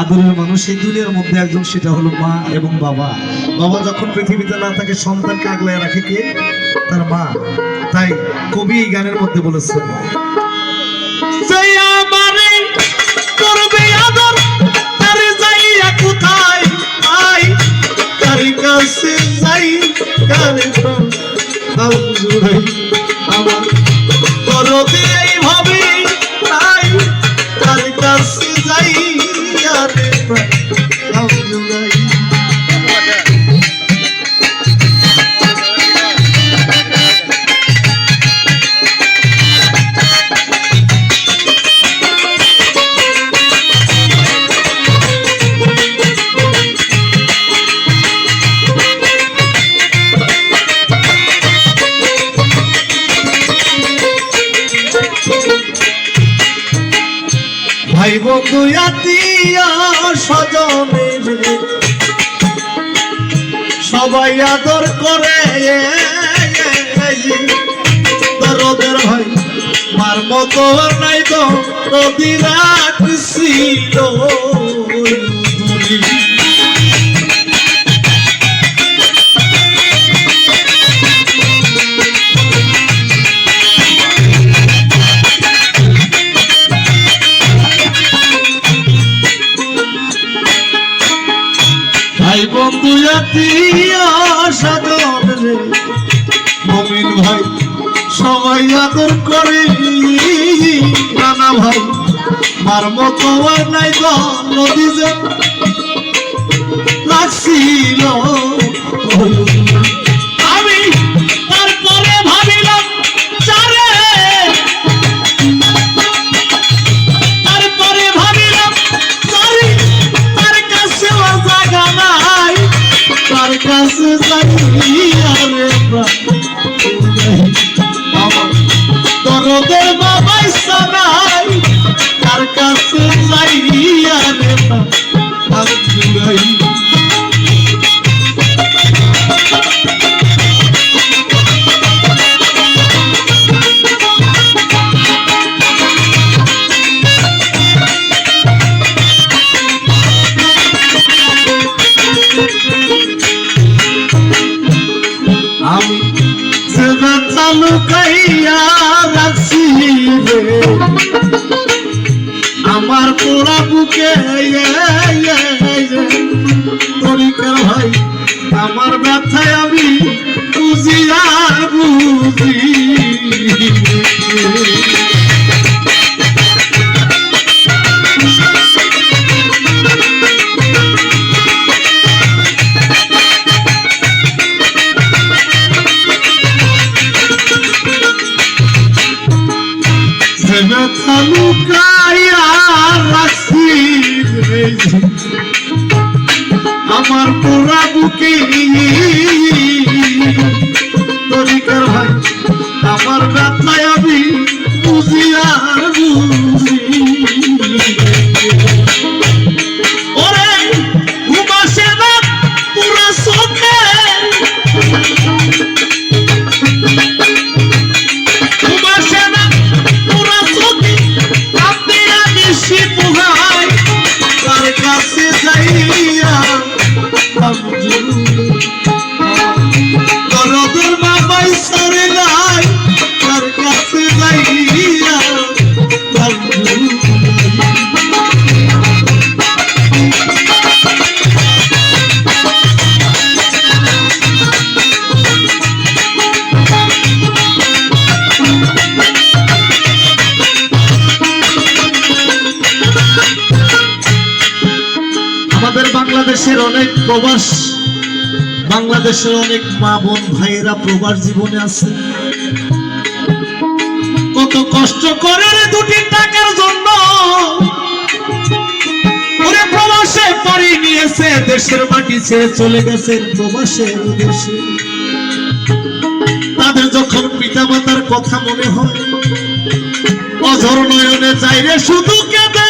আদরের মানুষ এই দুনিয়ার মধ্যে একজন, সেটা হলো মা এবং বাবা। বাবা যখন পৃথিবীতে না থাকে, সন্তানকে আগলায় রাখে কে? তার মা। তাই কবি এই গানের মধ্যে বলেছেন আমারে করবে ভাই দিয়া আত্মীয় সবাই আদর করে। দরদের হয় মার মতো নাই তো নদী রাখছিল ভাই বন্ধু জাতি সাধন মমিন ভাই, সবাই আদর করে নানা ভাই, মার মতো নাই তো নদী যে লাগছিল আমার পোড়া বুকে তরিকার ভাই আমার ব্যথায় আমি বুঝি আর বুঝি সেবা চালু কাইয়া রাখছি রে আমার পুরা বুকে বাংলাদেশের অনেক প্রবাস, বাংলাদেশের অনেক মা বোন ভাইয়েরা প্রবাস জীবনে আছে। কত কষ্ট করে দুটি টাকার জন্য প্রবাসে পাড়ি নিয়েছে, দেশের মাটি ছেড়ে চলে গেছে প্রবাসে দেশে তাদের যখন পিতা মাতার কথা মনে হয়, অঝর নয়নে চাইরে শুধু কেঁদে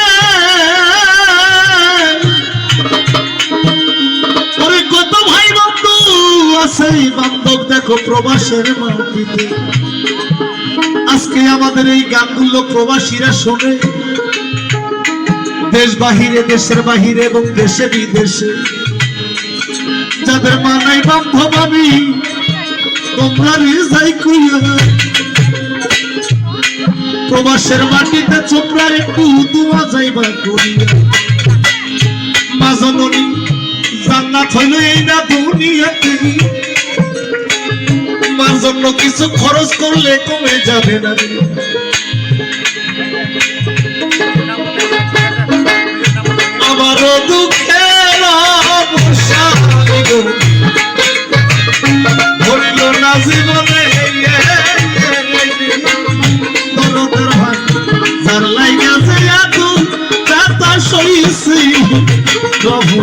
প্রবাসের মাটিতে। আজকে আমাদের এই গানগুলো প্রবাসীরা শোনে। দেশ বাহিরে, দেশের বাহিরে এবং দেশে বিদেশে। যাদের মানাই তোমরা রিজাই কইয়া। প্রবাসের মাটিতে চোপড়া একটু দোয়া যাইবা করিয়া। মা জননী, জান্নাত হইল এই না দুনিয়াতে মার জন্য কিছু খরচ করলে কমে যাবে না রে। আমারও দুঃখের ধরিল না জীবনে যার লাইগাছে এত ব্যথা সইছি, প্রভু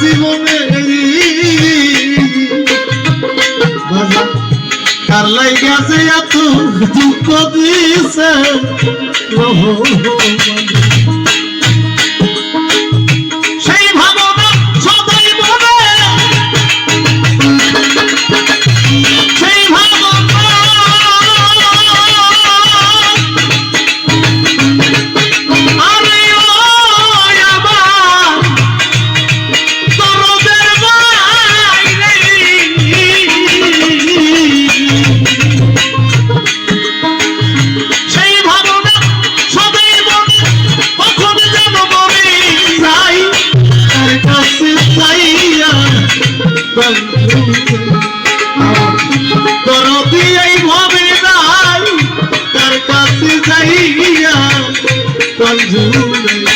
জীবনে কার লাইগাছে এত দুঃখ দিছে? কঞ্জুরে আমার